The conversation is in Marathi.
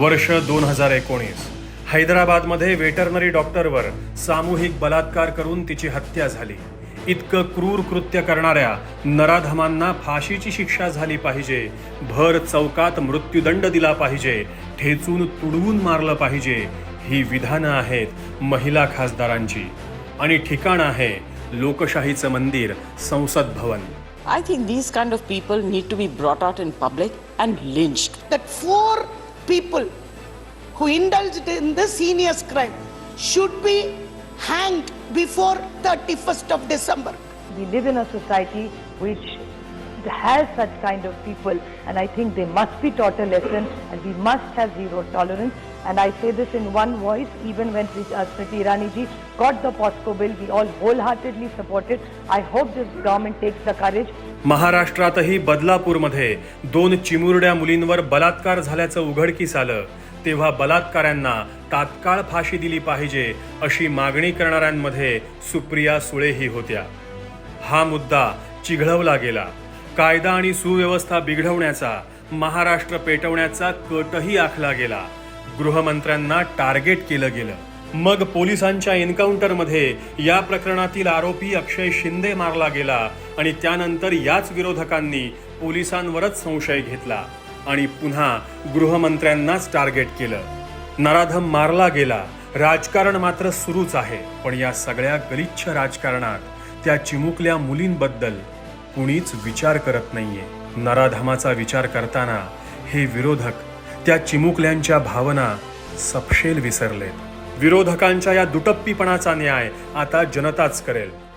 वर्ष दोन हजार एकोणीस. हैदराबादमध्ये वेटरनरी डॉक्टरवर सामूहिक बलात्कार करून तिची हत्या झाली. इतकं क्रूर कृत्य करणाऱ्या नराधमांना फाशीची शिक्षा झाली पाहिजे भर चौकात मृत्यूदंड दिला पाहिजे ठेचून तुडवून मारलं पाहिजे ही विधानं आहेत महिला खासदारांची. आणि ठिकाण आहे लोकशाहीचं मंदिर Sansad Bhavan. I think these kind of people need to be brought out in public and lynched. that four people who indulged in this heinous crime should be hanged before 31st of December. We live in a society which has such kind of people and I think they must be taught a lesson and we must have zero tolerance and I say this in one voice even when uh, Smriti got the POSCO bill we all wholeheartedly support it. I hope this government takes the courage महाराष्ट्रातही बदलापूरमध्ये दोन चिमुरड्या मुलींवर बलात्कार झाल्याचं उघडकीस आलं. तेव्हा बलात्कारांना तात्काळ फाशी दिली पाहिजे अशी मागणी करणाऱ्यांमध्ये सुप्रिया सुळेही होत्या. हा मुद्दा चिघळवला गेला. कायदा आणि सुव्यवस्था बिघडवण्याचा महाराष्ट्र पेटवण्याचा कटही आखला गेला. गृहमंत्र्यांना टार्गेट केलं गेलं. मग पोलिसांच्या एन्काउंटरमध्ये या प्रकरणातील आरोपी अक्षय शिंदे मारला गेला आणि त्यानंतर याच विरोधकांनी पोलिसांवरच संशय घेतला आणि पुन्हा गृहमंत्र्यांनाच टार्गेट केलं. नराधम मारला गेला. राजकारण मात्र सुरूच आहे पण या सगळ्या गलिच्छ राजकारणात त्या चिमुकल्या मुलींबद्दल कुणीच विचार करत नाहीये. नराधमाचा विचार करताना हे विरोधक त्या चिमुकल्यांच्या भावना सपशेल विसरलेत. विरोधकांच्या या दुटप्पीपणाचा न्याय आता जनताच करेल.